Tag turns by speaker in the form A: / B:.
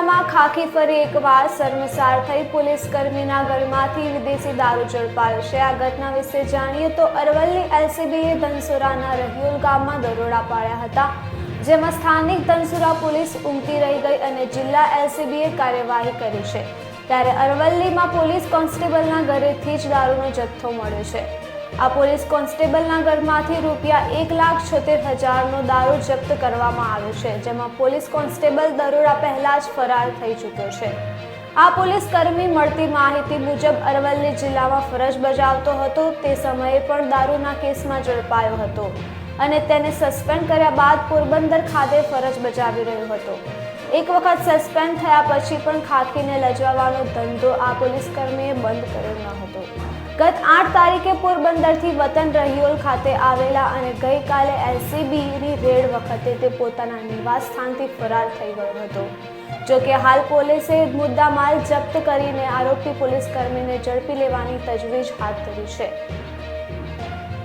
A: ખાખી ફરી એકવાર શર્મસાર થઈ પોલીસ કર્મીના ઘરમાંથી વિદેશી દારૂ ઝડપાયો છે. આ ઘટના વિશે જાણીએ તો અરવલ્લી એલસીબીએ ધનસુરાના રહ્યુલ ગામમાં દરોડા પાડ્યા હતા. જેમાં સ્થાનિક ધનસુરા પોલીસ ઉમટી રહી ગઈ અને જિલ્લા એલસીબીએ કાર્યવાહી કરી છે. ત્યારે અરવલ્લીમાં પોલીસ કોન્સ્ટેબલના ઘરેથી જ દારૂનો જથ્થો મળ્યો છે. આ પોલીસ કોન્સ્ટેબલના ઘરમાંથી રૂપિયા એક લાખ છોતેર હજારનો દારૂ જપ્ત કરવામાં આવ્યો છે, જેમાં પોલીસ કોન્સ્ટેબલ દરોડા પહેલા જ ફરાર થઈ ચૂક્યો છે. આ પોલીસ કર્મી મળતી માહિતી મુજબ અરવલ્લી જિલ્લામાં ફરજ બજાવતો હતો, તે સમયે પણ દારૂના કેસમાં ઝડપાયો હતો. અને તેને સસ્પેન્ડ કર્યા બાદ પોરબંદર ખાતે ફરજ બજાવી રહ્યો હતો. એક વખત સસ્પેન્ડ થયા પછી પણ ખાખીને લજવાવાનો ધંધો આ પોલીસ કર્મીએ બંધ કર્યો ન હતો. ગત આઠ તારીખે પોરબંદરથી વતન રહિયોલ ખાતે આવેલા અને ગઈકાલે એલસીબીની રેડ વખતે તે પોતાના નિવાસ સ્થાનથી ફરાર થઈ ગયો હતો. જો કે હાલ પોલીસે મુદ્દામાલ જપ્ત કરીને આરોપી પોલીસ કર્મીને ઝડપી લેવાની તજવીજ હાથ ધરી છે.